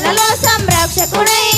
మనలో సంరక్షకుడై